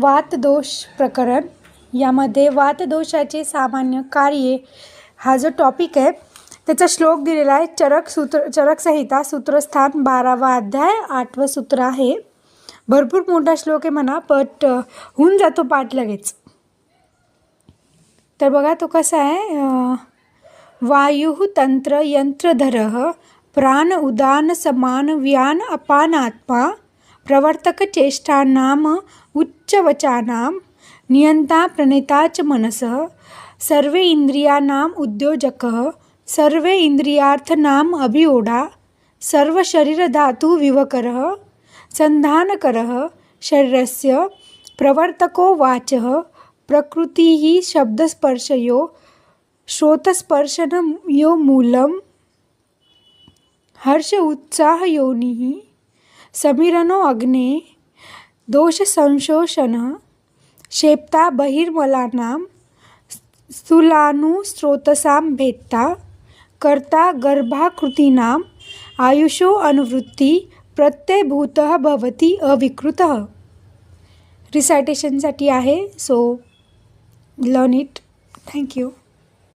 वातदोष प्रकरण. यामध्ये वातदोषाचे सामान्य कार्ये हा जो टॉपिक आहे त्याचा श्लोक दिलेला आहे चरक सूत्र चरकसंहिता सूत्रस्थान बारावा अध्याय आठवं सूत्र आहे. भरपूर मोठा श्लोक आहे म्हणा बट होऊन जातो पाठ लगेच. तर बघा तो कसा आहे वायु तंत्र यंत्रधर प्राण उदान समान व्यान अपानात्मा प्रवर्तकचेष्टानाम उच्चवचानां नियन्ता प्रणेता च मनसः सर्वे इंद्रियाणाम उद्योजकः सर्वे इंद्रियार्थनाम अभिओढा सर्वशरीरधातु विवकरः सन्धानकरः शरीरस्य प्रवर्तको वाचः प्रकृतिः शब्दस्पर्शयो श्रोतस्पर्शन यो मूलं हर्ष उत्साहयोनिः समीरनो अग्ने दोषसंशोषणः शेप्ता बहिर्मलानां स्थूलानुस्रोतसां भेत्ता कर्ता गर्भाकृतीनाम् आयुषो अनुवृत्ती प्रत्ययभूतः भवति अविकृतः. रिसायटेशनसाठी आहे सो लर्न इट थँक्यू